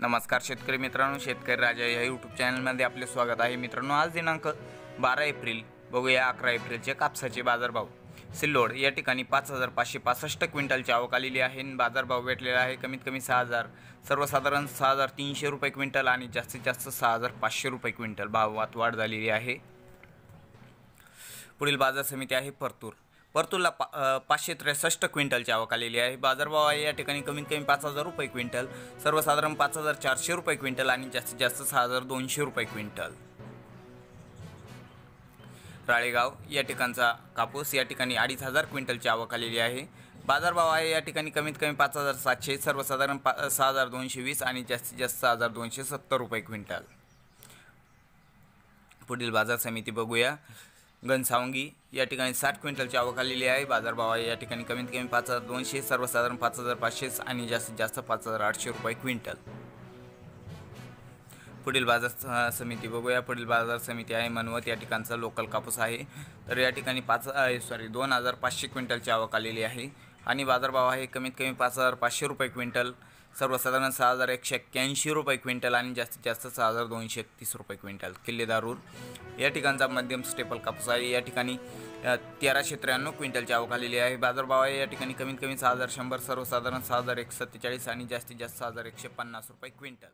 नमस्कार शेतकरी मित्रांनो शेतकरी राजा या यूट्यूब चॅनलमध्ये आपले स्वागत आहे. मित्रांनो आज दिनांक बारा एप्रिल बघूया अकरा एप्रिलचे कापसाचे बाजारभाव. सिल्लोड या ठिकाणी पाच हजार पाचशे पासष्ट क्विंटलची आवक आलेली आहे आणि बाजारभाव भेटलेला आहे. कमीत कमी सहा हजार सर्वसाधारण सहा हजार तीनशे रुपये क्विंटल आणि जास्तीत जास्त सहा हजार पाचशे रुपये क्विंटल. भावात वाढ झालेली आहे. पुढील बाजार समिती आहे परतूर. परतूरला पा पाचशे त्रेसष्ट क्विंटलची आवक आलेली आहे. बाजारभाव आहे या ठिकाणी कमीत कमी पाच हजार रुपये क्विंटल सर्वसाधारण पाच हजार चारशे रुपये क्विंटल आणि जास्तीत जास्त सहा हजार दोनशे रुपये क्विंटल. राळेगाव या ठिकाणचा कापूस या ठिकाणी अडीच हजार क्विंटलची आवक आलेली आहे. बाजारभाव आहे या ठिकाणी कमीत कमी पाच हजार सातशे सर्वसाधारण पा सहा हजार दोनशे वीस आणि जास्तीत जास्त सहा हजार दोनशे सत्तर रुपये क्विंटल. पुढील बाजार समिती बघूया. घनसावंगी या ठिकाणी साठ क्विंटलची आवक आलेली आहे. बाजारभाव आहे या ठिकाणी कमीत कमी पाच हजार दोनशे सर्वसाधारण पाच हजार पाचशे आणि जास्तीत जास्त पाच हजार आठशे रुपये क्विंटल. पुढील बाजार समिती बघूया. पुढील बाजार समिती आहे मनवत. या ठिकाणचा लोकल कापूस आहे. तर या ठिकाणी पाच सॉरी दोन हजार पाचशे क्विंटलची आवक आलेली आहे. आणि बाजारभाव आहे कमीत कमी पाच हजार पाचशे रुपये क्विंटल. सर्वसाधारण सहा हजार एकशे एक्क्याऐंशी रुपये क्विंटल आणि जास्तीत जास्त सहा हजार दोनशे तीस रुपये क्विंटल. किल्लेदारूर या ठिकाणचा मध्यम स्टेपल कापूस आहे. या ठिकाणी तेराशे त्र्याण्णव क्विंटलची आवक आलेली आहे. बाजारभाव आहे. या ठिकाणी कमीत कमी सहा हजार शंभर सर्वसाधारण सहा हजार एक सत्तेचाळीस आणि जास्तीत जास्त सहा हजार एकशे पन्नास रुपये क्विंटल.